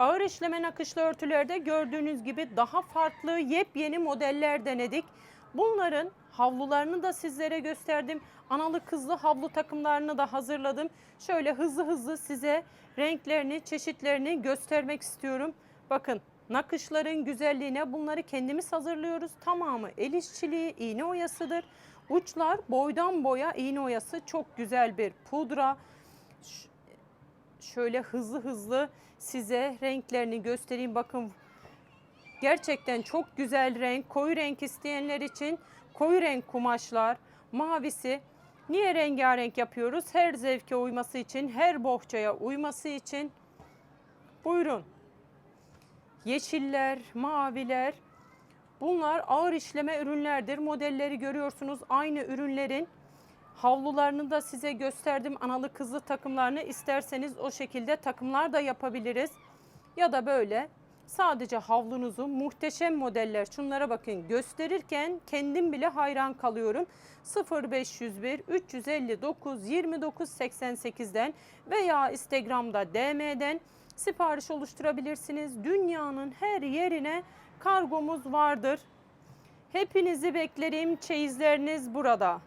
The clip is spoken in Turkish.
Ağır işleme nakışlı örtülerde gördüğünüz gibi daha farklı yepyeni modeller denedik. Bunların havlularını da sizlere gösterdim. Analı kızlı havlu takımlarını da hazırladım. Şöyle hızlı hızlı size renklerini, çeşitlerini göstermek istiyorum. Bakın nakışların güzelliğine bunları kendimiz hazırlıyoruz. Tamamı el işçiliği, iğne oyasıdır. Uçlar boydan boya iğne oyası çok güzel bir pudra. Şöyle hızlı hızlı size renklerini göstereyim. Bakın gerçekten çok güzel renk. Koyu renk isteyenler için koyu renk kumaşlar, mavisi. Niye rengarenk yapıyoruz? Her zevke uyması için, her bohçaya uyması için. Buyurun. Yeşiller, maviler. Bunlar ağır işleme ürünlerdir. Modelleri görüyorsunuz. Aynı ürünlerin havlularını da size gösterdim. Analı kızlı takımlarını isterseniz o şekilde takımlar da yapabiliriz. Ya da böyle sadece havlunuzu muhteşem modeller şunlara bakın gösterirken kendim bile hayran kalıyorum. 0501 359 29 88'den veya Instagram'da DM'den sipariş oluşturabilirsiniz. Dünyanın her yerine kargomuz vardır. Hepinizi beklerim. Çeyizleriniz burada.